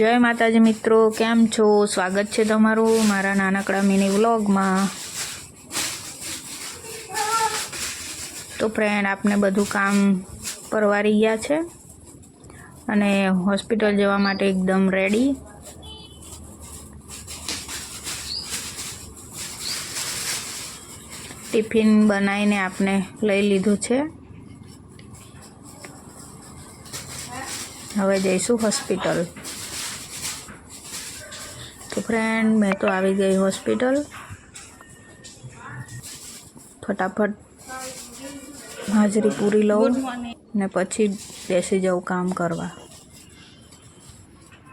જય માતાજી મિત્રો, કેમ છો? સ્વાગત છે તમારું મારા નાનકડા મિની વ્લોગમાં. તો ફ્રેન્ડ આપને બધું કામ પરવારી ગયા છે અને હોસ્પિટલ જવા માટે એકદમ રેડી ટિફિન બનાવીને આપને લઈ લીધું છે. હવે જઈશું હોસ્પિટલ તો ફ્રેન્ડ મેં તો આવી ગઈ હોસ્પિટલ ફટાફટ હાજરી પૂરી લઉં ને પછી બેસી જાઉં કામ કરવા.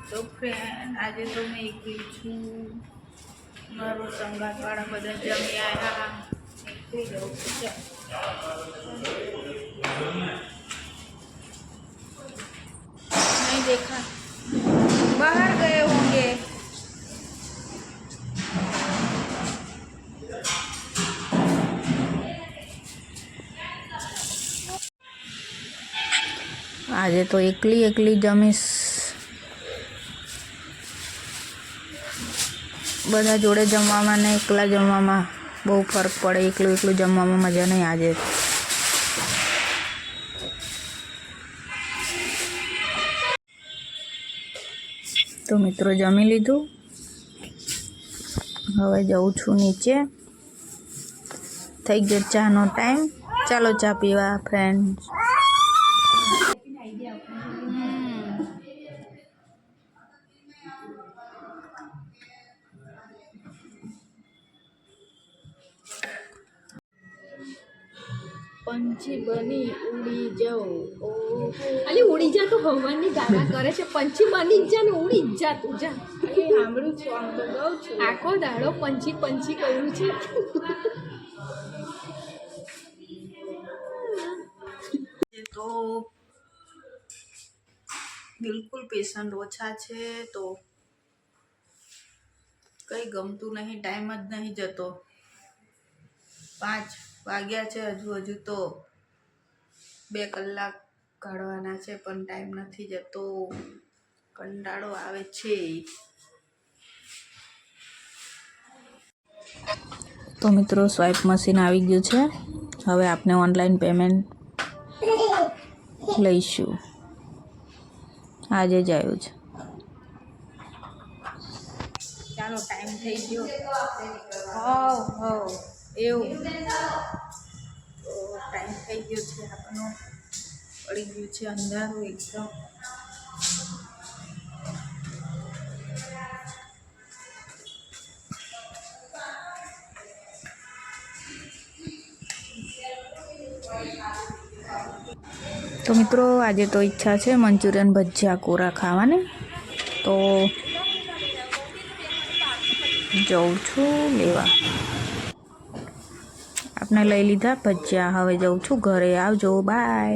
તો ફ્રેન્ડ આજે તો મેં એકલી છું. મારો સંગાતવાળા બધા જમી આવ્યા. એકલી જવું આજે તો એકલી એકલી જમીશ. બધા જોડે જમવામાં ને એકલા જમવામાં બહુ ફરક પડે. એકલું એકલું જમવામાં મજા નહીં આજે. તો મિત્રો જમી લીધું? હવે જઉં છું નીચે. થઈ ગયો ચાનો ટાઈમ. ચાલો ચા પીવા ફ્રેન્ડ પંછી બની ઉડી જાઉં. ઓહો. અલી ઉડી જા તો હવાની ગાના કરે છે. પંછી બની જ ને ઉડી જ તું જા. એ સાંભળું છું આમ તો ગાઉં છું. આખો દાડો પંછી પંછી કર્યું છે. એ તો બિલકુલ પેશન્ટ ઓછા છે તો કંઈ ગમતું નહીં ટાઈમ જ નહીં જતો. પાંચ વાગ્યા છે હજુ હજુ તો બે કલાક કાઢવાના છે પણ ટાઈમ નથી જતો. કંટાળો આવે છે. તો મિત્રો સ્વાઇપ મશીન આવી ગયું છે. હવે આપણે ઓનલાઈન પેમેન્ટ લઈશું. આજે જ આવ્યું છે. ચાલો ટાઈમ થઈ ગયો. હવ હવ. એવું તો ટાઈમ થઈ ગયો છે આપણો પડી ગયું છે અંધારું એકદમ તો મિત્રો આજે તો ઈચ્છા છે મંચુરિયન ભજીયા કોરા ખાવાની તો જઉં છું લેવા આપણે લઈ લીધા. ભજીયા હવે જઉં છું ઘરે. આવજો. બાય